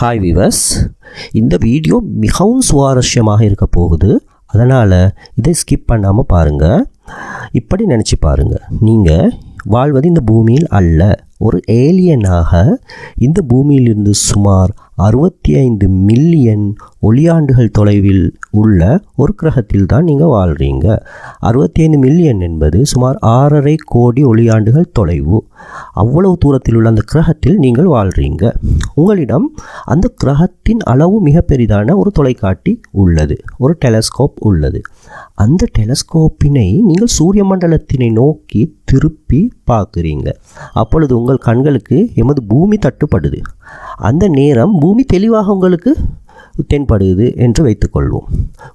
Hi விவஸ் இந்த video மிகவும் சுவாரஸ்யமாக இருக்க போகுது. அதனால் இதை ஸ்கிப் பண்ணாமல் பாருங்கள் இப்படி நினச்சி பாருங்கள் நீங்கள் வாழ்வது இந்த பூமியில் அல்ல. ஒரு ஏலியனாக இந்த பூமியிலிருந்து சுமார் அறுபத்தி ஐந்து மில்லியன் ஒளியாண்டுகள் தொலைவில் உள்ள ஒரு கிரகத்தில் தான் நீங்கள் வாழ்கிறீங்க அறுபத்தி ஐந்து மில்லியன் என்பது சுமார் ஆறரை கோடி ஒளியாண்டுகள் தொலைவு. அவ்வளவு தூரத்தில் உள்ள அந்த கிரகத்தில் நீங்கள் வாழ்கிறீங்க உங்களிடம் அந்த கிரகத்தின் அளவு மிக பெரிதான ஒரு தொலைக்காட்டி உள்ளது. ஒரு டெலஸ்கோப் உள்ளது. அந்த டெலஸ்கோப்பினை நீங்கள் சூரிய மண்டலத்தினை நோக்கி திருப்பி பார்க்குறீங்க. அப்பொழுது உங்கள் கண்களுக்கு எமது பூமி தட்டுப்படுது. அந்த நேரம் பூமி தெளிவாக உங்களுக்கு தென்படுது என்று வைத்துக்கொள்வோம்.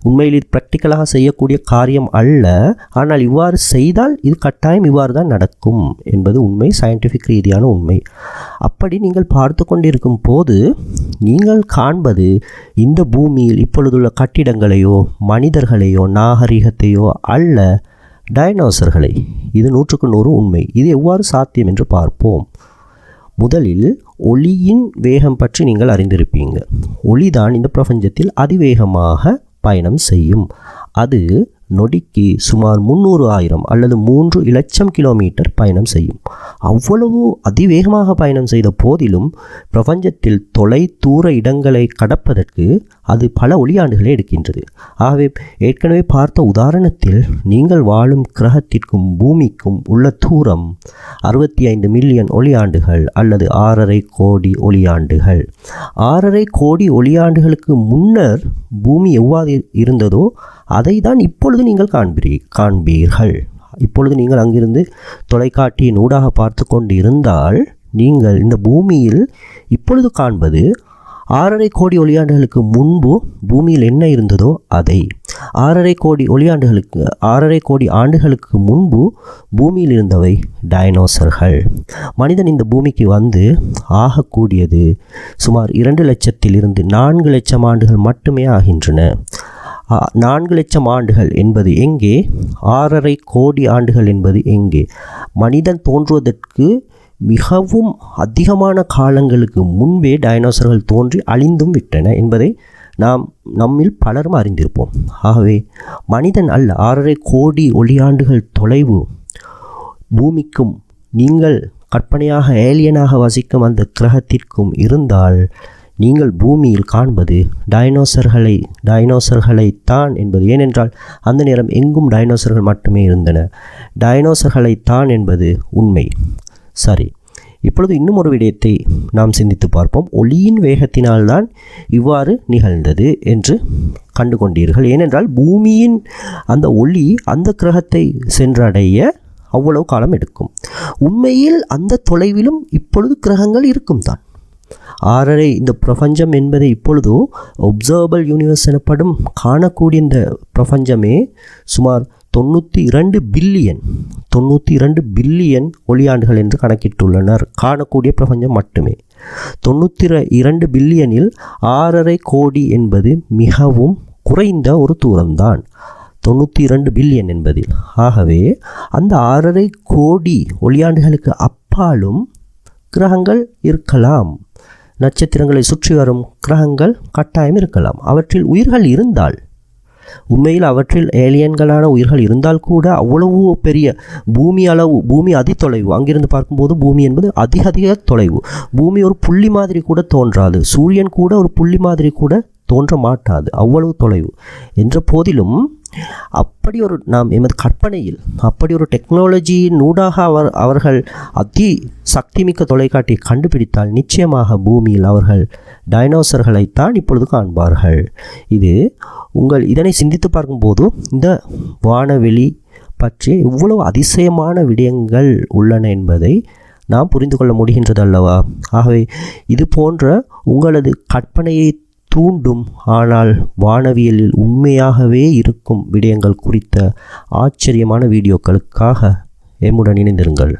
உண்மையில் இது ப்ராக்டிக்கலாக செய்யக்கூடிய காரியம் அல்ல. ஆனால் இவ்வாறு செய்தால் இது கட்டாயம் இவ்வாறு தான் நடக்கும் என்பது உண்மை சயின்டிஃபிக் ரீதியான உண்மை. அப்படி நீங்கள் பார்த்து கொண்டிருக்கும் போது நீங்கள் காண்பது இந்த பூமியில் இப்பொழுதுள்ள கட்டிடங்களையோ மனிதர்களையோ நாகரிகத்தையோ அல்ல டைனோசர்களை. இது நூற்றுக்கு நூறு உண்மை. இது எவ்வாறு சாத்தியம் என்று பார்ப்போம். முதலில் ஒளியின் வேகம் பற்றி நீங்கள் அறிந்திருப்பீங்க. ஒளிதான் இந்த பிரபஞ்சத்தில் அதிவேகமாக பயணம் செய்யும். அது நொடிக்கு சுமார் முந்நூறு ஆயிரம் அல்லது மூன்று இலட்சம் கிலோமீட்டர் பயணம் செய்யும். அவ்வளவு அதிவேகமாக பயணம் செய்த போதிலும் பிரபஞ்சத்தில் தொலை தூர இடங்களை கடப்பதற்கு அது பல ஒளியாண்டுகளை எடுக்கின்றது. ஆகவே ஏற்கனவே பார்த்த உதாரணத்தில் நீங்கள் வாழும் கிரகத்திற்கும் பூமிக்கும் உள்ள தூரம் அறுபத்தி ஐந்து மில்லியன் ஒளியாண்டுகள் அல்லது ஆறரை கோடி ஒளியாண்டுகள். ஆறரை கோடி ஒளியாண்டுகளுக்கு முன்னர் பூமி எவ்வாறு இருந்ததோ அதை தான் இப்பொழுது நீங்கள் காண்பீ காண்பீர்கள். இப்பொழுது நீங்கள் அங்கிருந்து தொலைக்காட்டியின் ஊடாக பார்த்து கொண்டு இருந்தால் நீங்கள் இந்த பூமியில் இப்பொழுது காண்பது ஆறரை கோடி ஒளியாண்டுகளுக்கு முன்பு பூமியில் என்ன இருந்ததோ அதை. ஆறரை கோடி ஒளியாண்டுகளுக்கு ஆறரை கோடி ஆண்டுகளுக்கு முன்பு பூமியில் இருந்தவை டைனோசர்கள். மனிதன் இந்த பூமிக்கு வந்து ஆகக்கூடியது சுமார் இரண்டு லட்சத்திலிருந்து நான்கு லட்சம் ஆண்டுகள் மட்டுமே ஆகின்றன. நான்கு லட்சம் ஆண்டுகள் என்பது எங்கே? ஆறரை கோடி ஆண்டுகள் என்பது எங்கே? மனிதன் தோன்றுவதற்கு மிகவும் அதிகமான காலங்களுக்கு முன்பே டைனோசர்கள் தோன்றி அழிந்தும் விட்டன என்பதை நாம் நம்மில் பலரும் அறிந்திருப்போம். ஆகவே மனிதன் அல்ல ஆறரை கோடி ஒளியாண்டுகள் தொலைவு பூமிக்கும் நீங்கள் கற்பனையாக ஏலியனாக வசிக்கும் அந்த கிரகத்திற்கும் இருந்தால் நீங்கள் பூமியில் காண்பது டைனோசர்களை டைனோசர்களைத்தான் என்பது. ஏனென்றால் அந்த நேரம் எங்கும் டைனோசர்கள் மட்டுமே இருந்தன. டைனோசர்களைத்தான் என்பது உண்மை. சரி இப்பொழுது இன்னும் ஒரு விடயத்தை நாம் சிந்தித்து பார்ப்போம். ஒளியின் வேகத்தினால்தான் இவ்வாறு நிகழ்ந்தது என்று கண்டு கொண்டீர்கள் ஏனென்றால் பூமியின் அந்த ஒளி அந்த கிரகத்தை சென்றடைய அவ்வளவு காலம் எடுக்கும். உண்மையில் அந்த தொலைவிலும் இப்பொழுது கிரகங்கள் இருக்கும் தான் ஆறரை இந்த பிரபஞ்சம் என்பது இப்பொழுது ஒப்சர்வபிள் யூனிவர்ஸ் எனப்படும் காணக்கூடிய இந்த பிரபஞ்சமே சுமார் தொண்ணூற்றி இரண்டு பில்லியன் தொண்ணூற்றி இரண்டு பில்லியன் ஒளியாண்டுகள் என்று கணக்கிட்டுள்ளனர். காணக்கூடிய பிரபஞ்சம் மட்டுமே. தொண்ணூற்றி இரண்டு பில்லியனில் ஆறரை கோடி என்பது மிகவும் குறைந்த ஒரு தூரம்தான். தொண்ணூற்றி இரண்டு பில்லியன் என்பதில். ஆகவே அந்த ஆறரை கோடி ஒளியாண்டுகளுக்கு அப்பாலும் கிரகங்கள் இருக்கலாம். நட்சத்திரங்களை சுற்றி வரும் கிரகங்கள் கட்டாயம் இருக்கலாம். அவற்றில் உயிர்கள் இருந்தால் உண்மையில் அவற்றில் ஏலியன்களான உயிர்கள் இருந்தால் கூட அவ்வளவு பெரிய பூமி அளவு பூமி அதி தொலைவு அங்கிருந்து பார்க்கும்போது பூமி என்பது அதிக அதிக தொலைவு. பூமி ஒரு புள்ளி மாதிரி கூட தோன்றாது. சூரியன் கூட ஒரு புள்ளி மாதிரி கூட தோன்ற மாட்டாது. அவ்வளவு தொலைவு. என்ற போதிலும் அப்படி ஒரு நாம் எமது கற்பனையில் அப்படி ஒரு டெக்னாலஜியின் ஊடாக அவர் அவர்கள் அதி சக்திமிக்க தொலைக்காட்டியை கண்டுபிடித்தால் நிச்சயமாக பூமியில் அவர்கள் டைனோசர்களைத்தான் இப்பொழுது காண்பார்கள். இது உங்கள் இதனை சிந்தித்து பார்க்கும்போது இந்த வானவெளி பற்றி இவ்வளவு அதிசயமான விடயங்கள் உள்ளன என்பதை நாம் புரிந்து கொள்ள முடிகின்றது அல்லவா? ஆகவே இது போன்ற உங்களது கற்பனையை தூண்டும் ஆனால் வானவியலில் உண்மையாகவே இருக்கும் விடயங்கள் குறித்த ஆச்சரியமான வீடியோக்களுக்காக எம்முடன் இணைந்திருங்கள்.